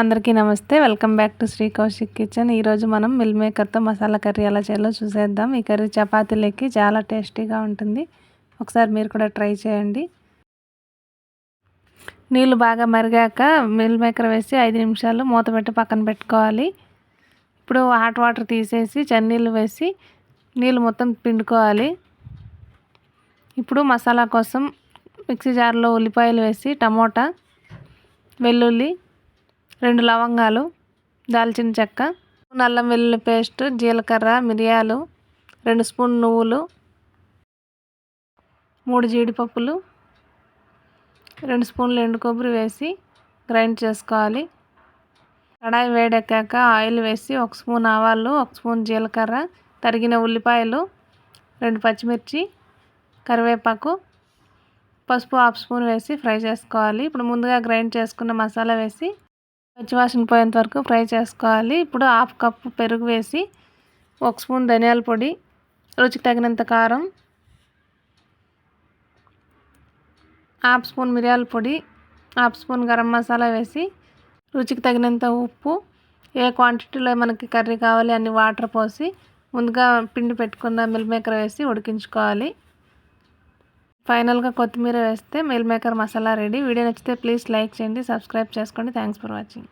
అందరికీ నమస్తే. Welcome back to Shri Kaushik kitchen. ఈరోజు మనం మిల్ మేకర్తో మసాలా కర్రీ ఎలా చేయాలో చూసేద్దాం. ఈ కర్రీ చపాతీలకి చాలా టేస్టీగా ఉంటుంది. ఒకసారి మీరు కూడా ట్రై చేయండి. నీళ్ళు బాగా మరిగాక మిల్ మేకర్ వేసి ఐదు నిమిషాలు మూత పెట్టి పక్కన పెట్టుకోవాలి. ఇప్పుడు హాట్ వాటర్ తీసేసి చన్నీళ్ళు వేసి నీళ్ళు మొత్తం పిండుకోవాలి. ఇప్పుడు మసాలా కోసం మిక్సీ జార్లో ఉల్లిపాయలు వేసి టమోటా వెల్లుల్లి రెండు లవంగాలు దాల్చిన చెక్క నల్లం వెల్లుల్లి పేస్ట్ జీలకర్ర మిరియాలు రెండు స్పూన్ నువ్వులు మూడు జీడిపప్పులు రెండు స్పూన్లు ఎండు కొబ్బరి వేసి గ్రైండ్ చేసుకోవాలి. కడాయి వేడెక్కాక ఆయిల్ వేసి ఒక స్పూన్ ఆవాలు ఒక స్పూన్ జీలకర్ర తరిగిన ఉల్లిపాయలు రెండు పచ్చిమిర్చి కరివేపాకు పసుపు హాఫ్ స్పూన్ వేసి ఫ్రై చేసుకోవాలి. ఇప్పుడు ముందుగా గ్రైండ్ చేసుకున్న మసాలా వేసి పచ్చివాసన పోయేంత వరకు ఫ్రై చేసుకోవాలి. ఇప్పుడు హాఫ్ కప్పు పెరుగు వేసి ఒక స్పూన్ ధనియాల పొడి రుచికి తగినంత కారం హాఫ్ స్పూన్ మిరియాల పొడి హాఫ్ స్పూన్ గరం మసాలా వేసి రుచికి తగినంత ఉప్పు ఏ క్వాంటిటీలో మనకి కర్రీ కావాలి అన్ని వాటర్ పోసి ముందుగా పిండి పెట్టుకున్న మిల్ మేకర్ వేసి ఉడికించుకోవాలి. ఫైనల్గా కొత్తిమీర వేస్తే meal maker masala ready video నచ్చితే ప్లీజ్ లైక్ చేయండి సబ్స్క్రైబ్ చేసుకోండి. Thanks for watching